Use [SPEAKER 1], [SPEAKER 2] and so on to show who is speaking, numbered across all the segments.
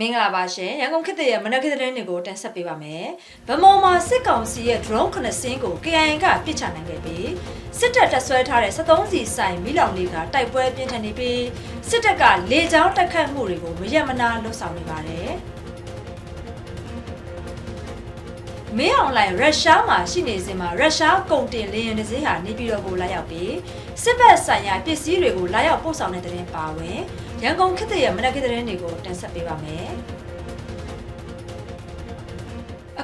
[SPEAKER 1] မင်္ဂလာပါရှင်ရန်ကုန်ခေတ်သစ်ရဲ့မနက်ခင်းသတင်းတွေကိုတင်ဆက်ပေးပါမယ်ဗမော်မှာစစ်ကောင်စီရဲ့ drone 9စင်းကို KIA ကပစ်ချနိုင်ခဲ့ပြီးစစ်တပ်တပ်ဆွဲထားတဲ့73စီဆိုင်မိလောင်လေးကတိုက်ပွဲပြင်းထန်နေပြီးစစ်တပ်ကလေကြောင်းတိုက်ခတ်မှုတွေကိုမရက်မနာလှုပ်ဆောင်နေပါတယ် မင်းအွန်လိုင်းရုရှားမှာရှိနေစဉ်မှာရုရှားကုန်တင်လေယာဉ်တစ်စီးဟာနေပြည်တော်ကိုလာရောက်ပြီးစစ်ဘက်ဆိုင်ရာပစ္စည်းတွေကိုလာရောက်ပို့ဆောင်တဲ့တဲ့ရင်ပါဝင်ရန်ကုန်ခေတ်သစ်ရဲ့မနက်ခင်းသတင်းတွေကိုတင်ဆက်ပေးပါမယ်။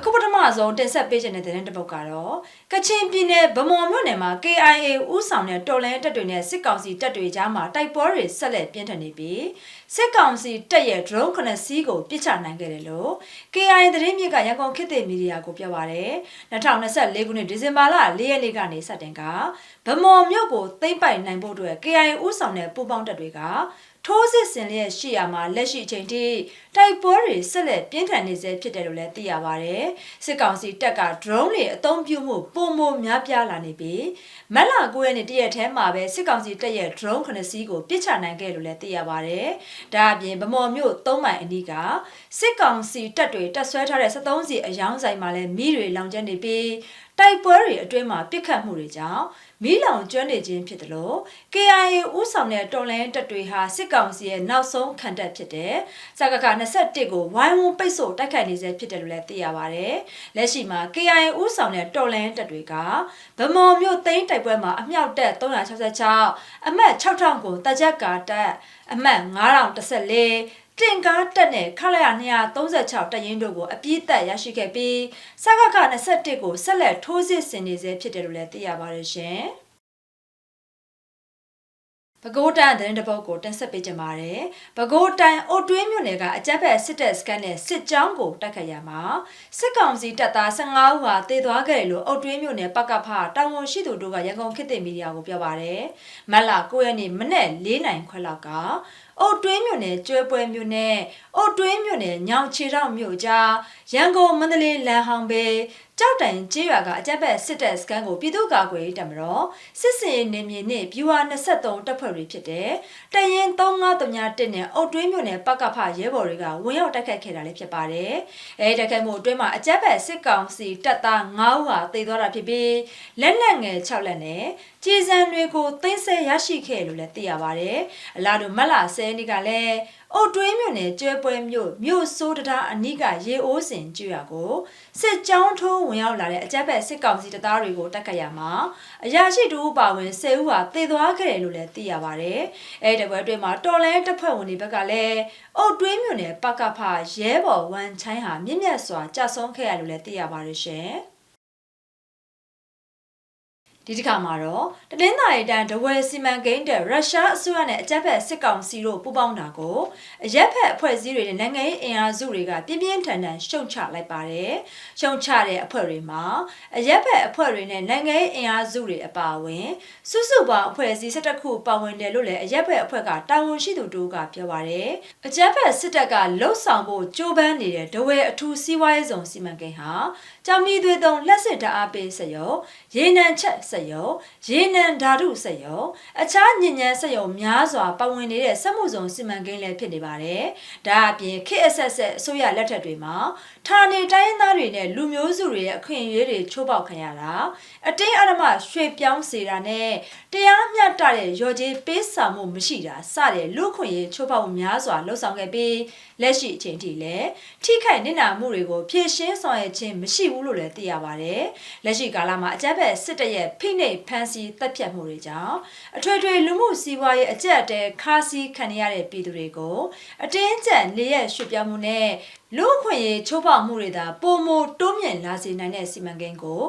[SPEAKER 1] အခုပထမဆုံးတင်ဆက်ပေးခြင်းတဲ့သတင်းတစ်ပုဒ်ကတော့ကချင်ပြည်နယ်ဗမော်မြို့နယ်မှာ KIA ဥဆောင်တဲ့တော်လိုင်းတပ်တွေနဲ့စစ်ကောင်စီတပ်တွေကြားမှာတိုက်ပွဲတွေဆက်လက်ပြင်းထန်နေပြီးစစ်ကောင်စီတပ်ရဲ့ drone 9စီးကိုပစ်ချနိုင်ခဲ့တယ်လို့ KIA သတင်းမြစ်ကရန်ကုန်ခေတ်သစ်မီဒီယာကိုပြောပါရယ်2024ခုနှစ်ဒီဇင်ဘာလ4ရက်နေ့ကနေစတင်ကဗမော်မြို့ကိုသိမ်းပိုက်နိုင်ဖို့အတွက် KIA ဥဆောင်တဲ့ပူးပေါင်းတပ်တွေက ထိုးစစ်ဆင်လျက်ရှိရမှာလက်ရှိအချိန်ထိတိုက်ပွဲတွေဆက်လက်ပြင်းထန်နေဆဲဖြစ်တယ်လို့လည်းသိရပါဗျ။စစ်ကောင်စီတပ်က drone တွေအသုံးပြုမှုပုံမများပြားလာနေပြီးမက်လာ9ရက်နေ့တရက်ထဲမှာပဲစစ်ကောင်စီတပ်ရဲ့ drone 9စီးကိုပစ်ချနိုင်ခဲ့လို့လည်းသိရပါဗျ။ဒါအပြင်ဗမော်မြို့၃မိုင်အနီးကစစ်ကောင်စီတပ်တွေတပ်ဆွဲထားတဲ့73စီအယောင်းဆိုင်မှာလည်းမိတွေလောင်ကျွမ်းနေပြီးတိုက်ပွဲတွေအတွင်းမှာပြစ်ခတ်မှုတွေကြောင့် မီးလောင်ကျွမ်းနေခြင်းဖြစ်တယ်လို့ KIA ဥဆောင်တဲ့တော်လိုင်းတပ်တွေဟာစစ်ကောင်စီရဲ့နောက်ဆုံးခံတပ်ဖြစ်တဲ့စကက21ကိုဝိုင်းဝန်းပိတ်ဆို့တိုက်ခိုက်နေစေဖြစ်တယ်လို့လည်းသိရပါတယ်။လက်ရှိမှာ KIA ဥဆောင်တဲ့တော်လိုင်းတပ်တွေကဗမော်မြို့သိန်းတိုက်ပွဲမှာအမြောက်တပ်366အမှတ်6000ကိုတကြက်ကာတပ်အမှတ်9014 တင်ကားတက်နဲ့ခလာရ236တရင်တို့ကိုအပြည့်တက်ရရှိခဲ့ပြီးစကခ21ကိုဆက်လက်ထိုးစစ်ဆင်နေစေဖြစ်တယ်လို့လည်းသိရပါတယ်ရှင်။ပဲခူးတိုင်းသတင်းတပုတ်ကိုတင်ဆက်ပေးကြပါမယ်။ပဲခူးတိုင်းအိုတွင်းမြို့နယ်ကအကြက်ဖက်စစ်တပ်စကန်နဲ့စစ်ကြောင်းကိုတိုက်ခတ်ရမှာစစ်ကောင်စီတပ်သား15ဦးဟာတေသွားခဲ့တယ်လို့အိုတွင်းမြို့နယ်ပကဖတာဝန်ရှိသူတို့ကရန်ကုန်ခေတ်သစ်မီဒီယာကိုပြောပါတယ်။မတ်လ9ရက်နေ့မနေ့4နိုင်ခွဲလောက်က အိုတွင်းမြို့နယ်ကျွဲပွဲမြို့နယ်အိုတွင်းမြို့နယ်ညောင်ချေတောင်မြို့ကြားရန်ကုန်မန္တလေးလမ်းဟောင်းဘေးကြောက်တိုင်ကျေးရွာကအကြက်ဘက်စစ်တပ်စခန်းကိုပြည်သူ့ကာကွယ်ရေးတပ်မတော်စစ်စင်ရေးနေမြေနဲ့ဗျူဟာ23တပ်ဖွဲ့တွေဖြစ်တဲ့တရင်3531နဲ့အုတ်တွင်းမြို့နယ်ပကဖရဲဘော်တွေကဝင်ရောက်တိုက်ခိုက်ခဲ့တာလည်းဖြစ်ပါတယ်။အဲဒီတိုက်ခိုက်မှုအတွင်းမှာအကြက်ဘက်စစ်ကောင်စီတပ်သား9ဦးဟာတေသွားတာဖြစ်ပြီးလက်နက်ငယ်6လက်နဲ့ကြည်စံတွေကိုသိမ်းဆည်းရရှိခဲ့လို့လည်းသိရပါတယ်။အလားတူမတ်လ10ရက်နေ့ကလည်း အုတ်တွင်းမြို့နယ်ကျွဲပွဲမြို့မြို့စိုးတံတားအနီးကရေအိုးစင်ကျွရကိုစစ်ကြောင်းထိုးဝင်ရောက်လာတဲ့အကြက်ဘက်စစ်ကောင်စီတပ်သားတွေကိုတိုက်ခတ်ရမှာအရာရှိတူပါဝင်10ဦးဟာတေသွားခဲ့တယ်လို့လည်းသိရပါတယ်။အဲဒီတပွဲအတွင်းမှာတော်လဲတပ်ဖွဲ့ဝင်တွေဘက်ကလည်းအုတ်တွင်းမြို့နယ်ပကဖရဲဘော်ဝမ်ချိုင်းဟာမြင့်မြတ်စွာကြာဆုံးခဲ့ရလို့လည်းသိရပါတယ်ရှင်။ ဒီတစ်ခါမှာတော့တနင်္သာရီတိုင်းဒဝဲစီမံကိန်းတဲ့ရုရှားအစိုးရနဲ့အကြမ်းဖက်စစ်ကောင်စီတို့ပူးပေါင်းတာကိုအရက်ဖက်အဖွဲ့အစည်းတွေနဲ့နိုင်ငံရေးအင်အားစုတွေကပြင်းပြင်းထန်ထန်ရှုံချလိုက်ပါတယ်။ရှုံချတဲ့အဖွဲ့တွေမှာအရက်ဖက်အဖွဲ့တွေနဲ့နိုင်ငံရေးအင်အားစုတွေအပါအဝင်စုစုပေါင်းအဖွဲ့အစည်း၁၁ခုပါဝင်တယ်လို့လည်းအရက်ဖက်အဖွဲ့ကတာဝန်ရှိသူတို့ကပြောပါတယ်။အကြမ်းဖက်စစ်တပ်ကလှုပ်ဆောင်ဖို့ကြိုးပမ်းနေတဲ့ဒဝဲအထူးစီးပွားရေးဆောင်စီမံကိန်းဟာကြောင်မီသွေးသုံးလက်စစ်ဓာတ်အားပေးစရုံရေနံချက်စရုံရေနံဓာတုစရုံအခြားညဉ့်ဉန်းစရုံများစွာပါဝင်နေတဲ့စက်မှုစုံစီမံကိန်းလည်းဖြစ်နေပါတယ်။ဒါအပြင်ခေတ်အဆက်ဆက်အစိုးရလက်ထက်တွေမှာဌာနေတိုင်းရင်းသားတွေနဲ့လူမျိုးစုတွေရဲ့အခွင့်အရေးတွေချိုးဖောက်ခံရတာအတင်းအဓမ္မရွှေ့ပြောင်းစေတာနဲ့ တရားမျှတတဲ့ရော်ကြေးပေးဆောင်မှုမရှိတာစတဲ့လူခွင့်ရေးချိုးဖောက်မှုများစွာလှုပ်ဆောင်ခဲ့ပြီးလက်ရှိအချိန်ထိလည်းထိခိုက်နစ်နာမှုတွေကိုဖြည့်ရှင်းဆောင်ရွက်ခြင်းမရှိဘူးလို့လည်းသိရပါတယ်။လက်ရှိကာလမှာအကြမ်းဖက်စစ်တပ်ရဲ့ဖိနှိပ်ဖမ်းဆီးတပ်ဖြတ်မှုတွေကြောင့်အထွေထွေလူမှုစီးပွားရေးအကျပ်အတဲခါးစည်းခံရတဲ့ပြည်သူတွေကိုအတင်းကျပ်လေးရက်ရွှေ့ပြောင်းမှုနဲ့လူအခွင့်အရေးချိုးဖောက်မှုတွေသာပုံမတိုးမြင့်လာစေနိုင်တဲ့စီမံကိန်းကို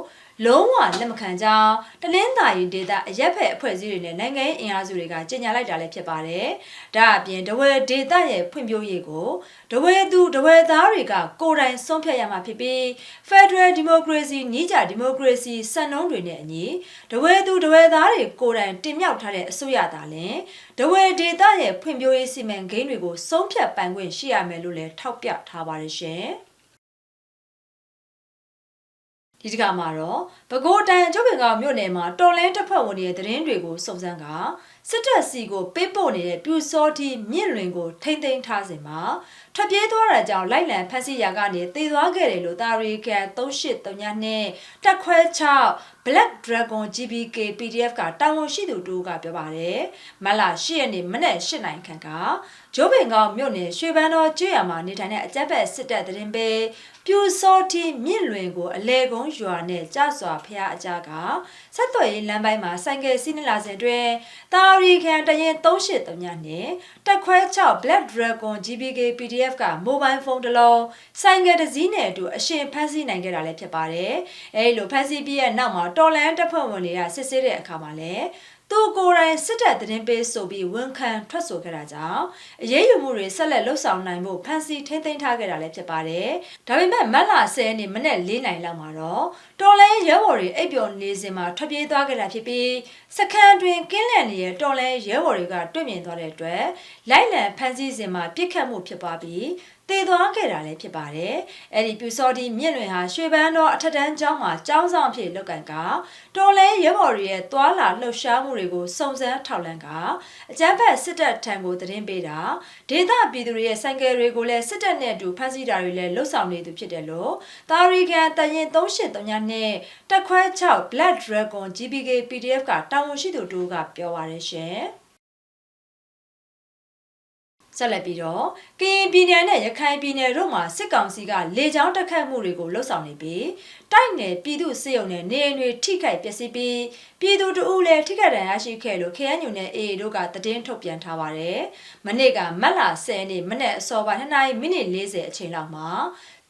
[SPEAKER 1] လုံးဝလက်မခံကြောင်းတလင်းသာရီဒေတာအရက်ဖက်အဖွဲ့အစည်းတွေနဲ့နိုင်ငံရေးအင်အားစုတွေကကြေညာလိုက်တာလည်းဖြစ်ပါတယ်။ဒါအပြင်ဒဝဲဒေတာရဲ့ဖွံ့ဖြိုးရေးကိုဒဝဲသူဒဝဲသားတွေကကိုယ်တိုင်ဆုံးဖြတ်ရမှာဖြစ်ပြီး Federal Democracy ညီကြ Democracy စံနှုန်းတွေနဲ့အညီဒဝဲသူဒဝဲသားတွေကိုယ်တိုင်တင်မြှောက်ထားတဲ့အစိုးရသားလည်းဒဝဲဒေတာရဲ့ဖွံ့ဖြိုးရေးစီမံကိန်းတွေကိုဆုံးဖြတ်ပိုင်ခွင့်ရှိရမယ်လို့လည်းထောက်ပြထားပါတယ်ရှင်။ ဒီတစ်ခါမှာတော့ပဲခူးတိုင်းကျုပ်ပင်ကောင်မြို့နယ်မှာတော်လင်းတပ်ဖွဲ့ဝင်တွေရဲ့သတင်းတွေကိုစုံစမ်းကစစ်တပ်စီကိုပေးပို့နေတဲ့ပြူစောတိမြင့်လွင်ကိုထိမ့်သိမ်းထားစဉ်မှာထွက်ပြေးသွားတာကြောင့်လိုက်လံဖမ်းဆီးရာကနေတည်သွားခဲ့တယ်လို့တာရီကန်3839နဲ့တက်ခွဲ6 Black Dragon GBK PDF ကတာဝန်ရှိသူတို့ကပြောပါတယ်မတ်လ10ရက်နေ့မနက်8နာရီခန့်က ဂျိုးပင်ကောင်မြို့နယ်ရွှေပန်းတော်ကျွော်မှာနေထိုင်တဲ့အကြက်ဘက်စစ်တပ်သတင်းပေးပြူစောတီမြင့်လွင်ကိုအလဲကုန်းရွာနဲ့ကြစွာဖျားအကြကဆက်သွယ်ရေးလမ်းပိုင်းမှာဆိုင်ကယ်စီးနှလာစဉ်တွင်တာရီခန်တရင်3839နဲ့တက်ခွဲ6 Black Dragon GBK PDF ကမိုဘိုင်းဖုန်းတစ်လုံးဆိုင်ကယ်တစ်စီးနဲ့အတူအရှင်ဖမ်းဆီးနိုင်ခဲ့တာလည်းဖြစ်ပါတယ်။အဲဒီလိုဖမ်းဆီးပြီးရဲ့နောက်မှာတော်လန်တပ်ဖွဲ့ဝင်တွေကစစ်ဆေးတဲ့အခါမှာလည်း သူကိုယ်တိုင်စစ်တပ်သတင်းပေးဆိုပြီးဝန်ခံထွက်ဆိုခဲ့တာကြောင့်အရေးယူမှုတွေဆက်လက်လှုပ်ဆောင်နိုင်ဖို့ဖန်စီထိမ့်သိမ်းထားခဲ့တာလည်းဖြစ်ပါတယ်။ဒါပေမဲ့မတ်လ10ရက်နေ့မနေ့4နိုင်လောက်မှာတော့တော်လဲရဲဘော်တွေအိပ်ပျော်နေစဉ်မှာထွက်ပြေးသွားခဲ့တာဖြစ်ပြီးစခန်းတွင်ကင်းလန့်နေတဲ့တော်လဲရဲဘော်တွေကတွေ့မြင်သွားတဲ့အတွက်လိုက်လံဖမ်းဆီးစဉ်မှာပြစ်ခတ်မှုဖြစ်ပွားပြီး တည်သွားခဲ့တာလည်းဖြစ်ပါတယ်။အဲ့ဒီပြူစောတီမြင့်လွင်ဟာရွှေပန်းတော်အထက်တန်းကျောင်းမှာကျောင်းဆောင်အဖြစ်လုပ်ကန်ကတော်လဲရဲဘော်တွေရဲ့သွာလာလှုပ်ရှားမှုတွေကိုစုံစမ်းထောက်လှမ်းကအကြမ်းဖက်စစ်တပ်ထံကိုသတင်းပေးတာဒေသပြည်သူတွေရဲ့ဆိုင်ကယ်တွေကိုလည်းစစ်တပ်နဲ့အတူဖမ်းဆီးတာတွေလည်းလှုပ်ဆောင်နေသူဖြစ်တယ်လို့တာရီကန်တရင်3839နဲ့တက်ခွဲ6 Black Dragon GBK PDF ကတာဝန်ရှိသူတို့ကပြောပါရရှင်။ ဆက်လက်ပြီးတော့ကရင်ပြည်နယ်နဲ့ရခိုင်ပြည်နယ်တို့မှာစစ်ကောင်စီကလေကြောင်းတက်ခတ်မှုတွေကိုလှုပ်ဆောင်နေပြီးတိုက်နယ်ပြည်သူစစ်ရုံနဲ့နေအိမ်တွေထိခိုက်ပျက်စီးပြီးပြည်သူတို့ဦးလည်းထိခိုက်ဒဏ်ရာရှိခဲ့လို့ KNU နဲ့ AA တို့ကသတင်းထုတ်ပြန်ထားပါတယ်။မနေ့ကမတ်လ10ရက်နေ့မနေ့အစောပိုင်း2နာရီမိနစ်40အချိန်လောက်မှာ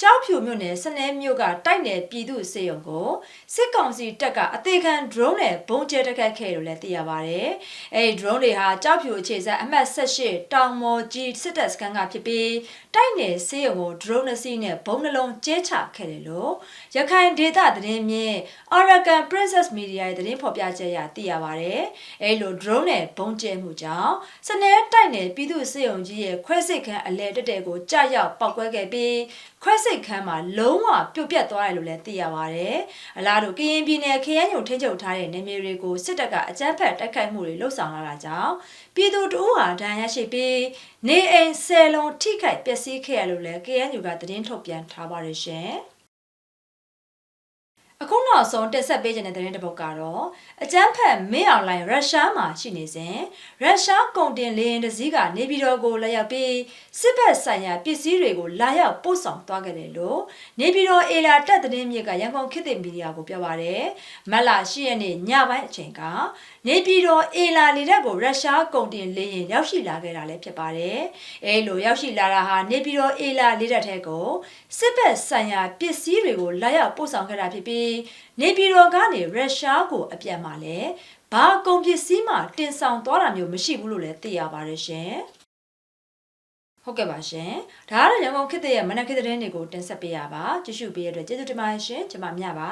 [SPEAKER 1] ကြောက်ဖြူမြို့နယ်စနဲမြို့ကတိုက်နယ်ပြည်သူစေယုံကိုစစ်ကောင်စီတပ်ကအသေးခံ drone နဲ့ဘုံကျဲတက်ခတ်ခဲ့လို့လည်းသိရပါတယ်။အဲဒီ drone တွေဟာကြောက်ဖြူအခြေစိုက်အမှတ်18တောင်မော်ကြီးစစ်တပ်စခန်းကဖြစ်ပြီးတိုက်နယ်စေယုံကို drone နှစီးနဲ့ဘုံနှလုံးကျဲချခဲ့တယ်လို့ ရခိုင်ဒေသသတင်းမြင့် Arakan Princess Media ရဲ့သတင်းဖော်ပြချက်အရသိရပါတယ်။အဲလို drone နဲ့ဘုံကျဲမှုကြောင့်စနဲတိုက်နယ်ပြည်သူစေယုံကြီးရဲ့ခွဲစိတ်ခန်းအလဲတက်တဲ့ကိုကြာရောက်ပောက်ကွဲခဲ့ပြီးခွဲစိတ်ခန်းမှာလုံးဝပြုတ်ပြတ်သွားတယ်လို့လည်းသိရပါတယ်။အလားတူကရင်ပြည်နယ်ခရမ်းညုံထိန်းချုပ်ထားတဲ့နေမြေတွေကိုစစ်တပ်ကအကြမ်းဖက်တိုက်ခိုက်မှုတွေလှုပ်ဆောင်လာတာကြောင့်ပြည်သူတို့ဟာဒဏ်ရာရှိပြီးနေအိမ်ဆယ်လုံးထိခိုက်ပျက်စီးခဲ့ရလို့လည်း KNU ကသတင်းထုတ်ပြန်ထားပါတယ်ရှင်။ အခု နောက်ဆုံးတက်ဆက်ပေးခြင်းတဲ့သတင်းတစ်ပုဒ်ကတော့အကြမ်းဖက်မင်းအွန်လိုင်းရုရှားမှာရှိနေစဉ်ရုရှားကုန်တင်လေယာဉ်တစ်စီးကနေပြည်တော်ကိုလာရောက်ပြီးစစ်ဘက်ဆိုင်ရာပစ္စည်းတွေကိုလာရောက်ပို့ဆောင်သွားခဲ့တယ်လို့နေပြည်တော်အေလာတက်သတင်းမြစ်ကရန်ကုန်ခေတ်သစ်မီဒီယာကိုပြောပါရယ်မတ်လ10ရက်နေ့ညပိုင်းအချိန်ကနေပြည်တော်အေလာလေတပ်ကိုရုရှားကုန်တင်လေယာဉ်ရောက်ရှိလာခဲ့တာလည်းဖြစ်ပါတယ်အဲလိုရောက်ရှိလာတာဟာနေပြည်တော်အေလာလေတပ်ထဲကိုစစ်ဘက်ဆိုင်ရာပစ္စည်းတွေကိုလာရောက်ပို့ဆောင်ခဲ့တာဖြစ်ပြီးနေပြည်တော်ကနေရုရှားကိုအပြန်မှာလဲဘာကုန်ပစ္စည်းမှတင်ဆောင်သွားတာမျိုးမရှိဘူးလို့လည်းသိရပါတယ်ရှင်ဟုတ်ကဲ့ပါရှင်ဒါကတော့ရန်ကုန်ခေတ်ရဲ့မနက်ခေတ်သတင်းတွေကိုတင်ဆက်ပေးရပါကြည့်ရှုပေးရတဲ့ကျေးဇူးတင်ပါတယ်ရှင်ကျွန်မမြပါ